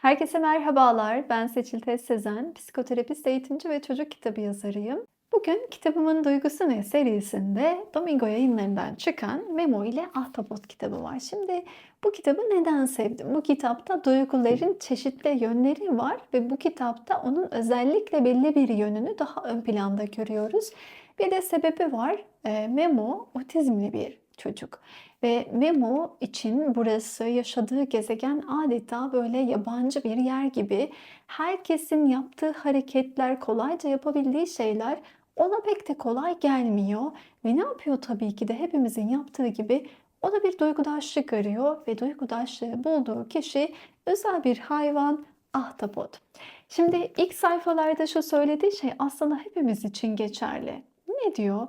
Herkese merhabalar. Ben Seçil Tez Sezen, psikoterapist, eğitimci ve çocuk kitabı yazarıyım. Bugün kitabımın Duygusu Ne serisinde Domingo yayınlarından çıkan Memo ile Ahtapot kitabı var. Şimdi bu kitabı neden sevdim? Bu kitapta duyguların çeşitli yönleri var ve bu kitapta onun özellikle belli bir yönünü daha ön planda görüyoruz. Bir de sebebi var. Ee, Memo otizmli bir çocuk. Ve Memo için burası yaşadığı gezegen adeta böyle yabancı bir yer gibi. Herkesin yaptığı hareketler, kolayca yapabildiği şeyler ona pek de kolay gelmiyor. Ve ne yapıyor tabii ki de hepimizin yaptığı gibi o da bir duygudaşlık arıyor ve duygudaşlığı bulduğu kişi özel bir hayvan, ahtapot. Şimdi ilk sayfalarda şu söylediği şey aslında hepimiz için geçerli. Ne diyor?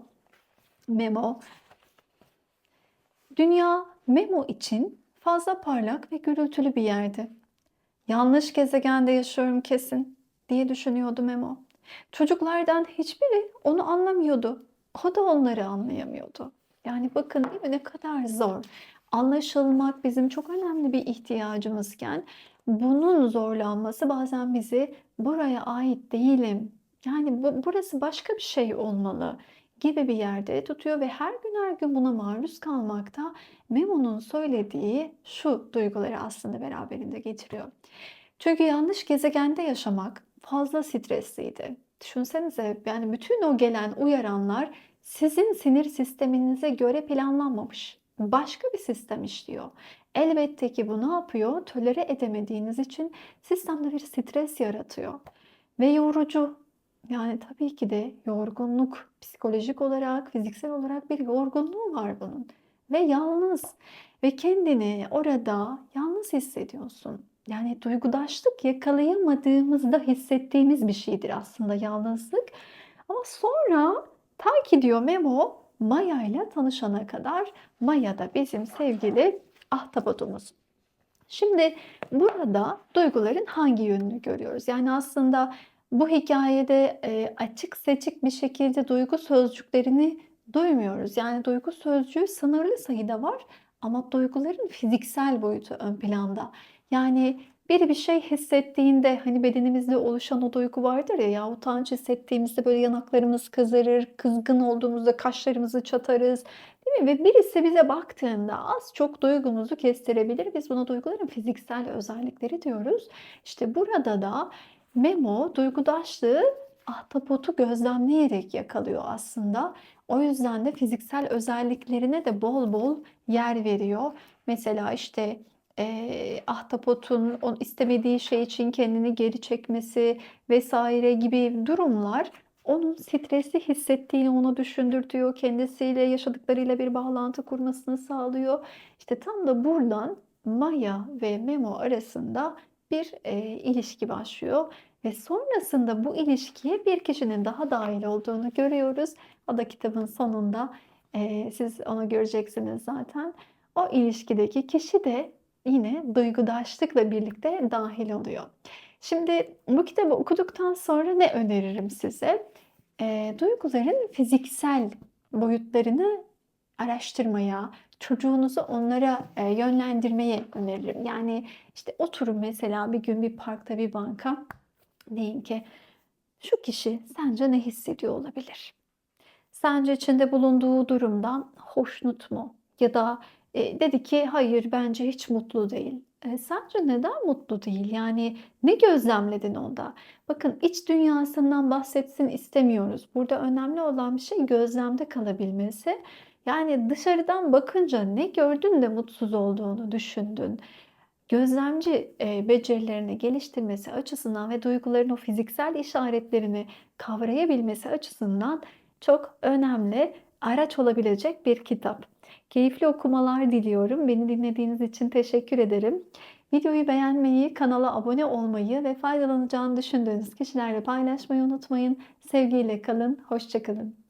Memo, Dünya Memo için fazla parlak ve gürültülü bir yerdi. Yanlış gezegende yaşıyorum kesin diye düşünüyordu Memo. Çocuklardan hiçbiri onu anlamıyordu. O da onları anlayamıyordu. Yani bakın değil mi ne kadar zor. Anlaşılmak bizim çok önemli bir ihtiyacımızken bunun zorlanması bazen bizi buraya ait değilim. Yani bu, burası başka bir şey olmalı gibi bir yerde tutuyor ve her gün her gün buna maruz kalmakta Memo'nun söylediği şu duyguları aslında beraberinde getiriyor. Çünkü yanlış gezegende yaşamak fazla stresliydi. Düşünsenize yani bütün o gelen uyaranlar sizin sinir sisteminize göre planlanmamış. Başka bir sistem işliyor. Elbette ki bu ne yapıyor? Tolere edemediğiniz için sistemde bir stres yaratıyor. Ve yorucu. Yani tabii ki de yorgunluk, psikolojik olarak, fiziksel olarak bir yorgunluğu var bunun. Ve yalnız ve kendini orada yalnız hissediyorsun. Yani duygudaşlık yakalayamadığımızda hissettiğimiz bir şeydir aslında yalnızlık. Ama sonra ta ki diyor Memo Maya ile tanışana kadar Maya da bizim sevgili ahtapotumuz. Şimdi burada duyguların hangi yönünü görüyoruz? Yani aslında bu hikayede açık seçik bir şekilde duygu sözcüklerini duymuyoruz. Yani duygu sözcüğü sınırlı sayıda var ama duyguların fiziksel boyutu ön planda. Yani biri bir şey hissettiğinde hani bedenimizde oluşan o duygu vardır ya ya utanç hissettiğimizde böyle yanaklarımız kızarır, kızgın olduğumuzda kaşlarımızı çatarız. Değil mi? Ve birisi bize baktığında az çok duygumuzu kestirebilir. Biz buna duyguların fiziksel özellikleri diyoruz. İşte burada da Memo duygudaşlığı ahtapotu gözlemleyerek yakalıyor aslında. O yüzden de fiziksel özelliklerine de bol bol yer veriyor. Mesela işte e, ahtapotun on istemediği şey için kendini geri çekmesi vesaire gibi durumlar onun stresi hissettiğini ona düşündürtüyor. Kendisiyle yaşadıklarıyla bir bağlantı kurmasını sağlıyor. İşte tam da buradan Maya ve Memo arasında bir e, ilişki başlıyor ve sonrasında bu ilişkiye bir kişinin daha dahil olduğunu görüyoruz. O da kitabın sonunda e, siz onu göreceksiniz zaten. O ilişkideki kişi de yine duygudaşlıkla birlikte dahil oluyor. Şimdi bu kitabı okuduktan sonra ne öneririm size? E, duyguların fiziksel boyutlarını araştırmaya, çocuğunuzu onlara e, yönlendirmeyi öneririm. Yani işte oturun mesela bir gün bir parkta bir banka deyin ki şu kişi sence ne hissediyor olabilir? Sence içinde bulunduğu durumdan hoşnut mu? Ya da e, dedi ki hayır bence hiç mutlu değil. E, sence neden mutlu değil? Yani ne gözlemledin onda? Bakın iç dünyasından bahsetsin istemiyoruz. Burada önemli olan bir şey gözlemde kalabilmesi. Yani dışarıdan bakınca ne gördün de mutsuz olduğunu düşündün. Gözlemci e, becerilerini geliştirmesi açısından ve duyguların o fiziksel işaretlerini kavrayabilmesi açısından çok önemli araç olabilecek bir kitap. Keyifli okumalar diliyorum. Beni dinlediğiniz için teşekkür ederim. Videoyu beğenmeyi, kanala abone olmayı ve faydalanacağını düşündüğünüz kişilerle paylaşmayı unutmayın. Sevgiyle kalın, hoşçakalın.